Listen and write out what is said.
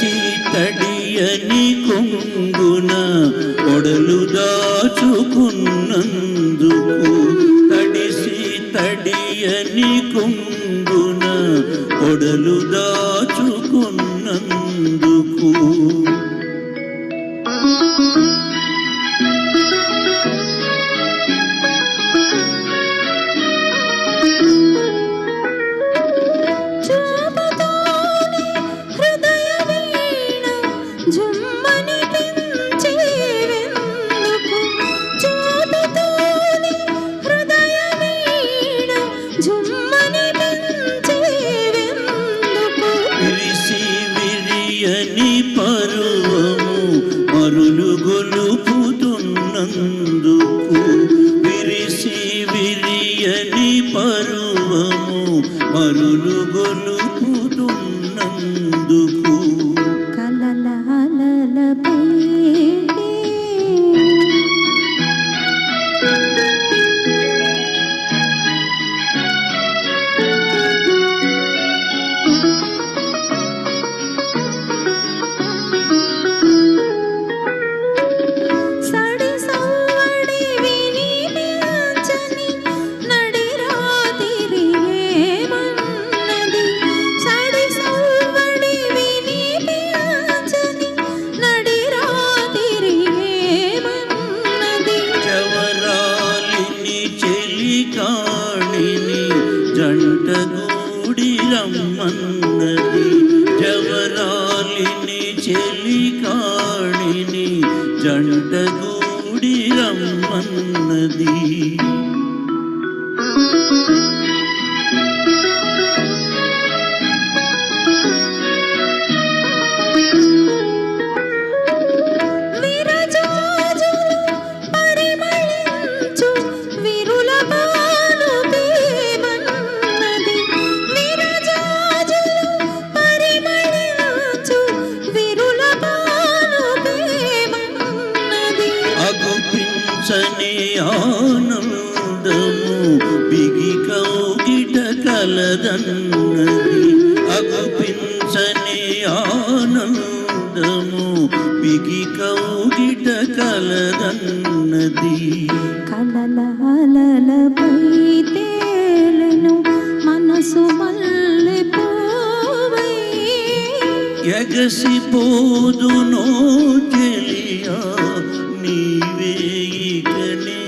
తడిసి తడియని కొంగున ఒడలు దాచుకున్నందుకు తడిసి తడియని కొంగున ఒడలు దాచుకున్నందుకు జుమ్మని విరిసి విరియని పరువము మరులు గొలుపుతున్నందుకు రమ్మన్నది జవరాలిని చెలికాణిని జంటగూడి రమ్మన్నది. అగుపించని ఆనందము బిగి కౌగిట కలదన్నది. అగుపించని ఆనందము బిగి కౌగిట కలదన్నది. కలల హలలపై తేలెను మనసు మల్లె పూవై. ఎగసిపోదునో నీవే ఇకనే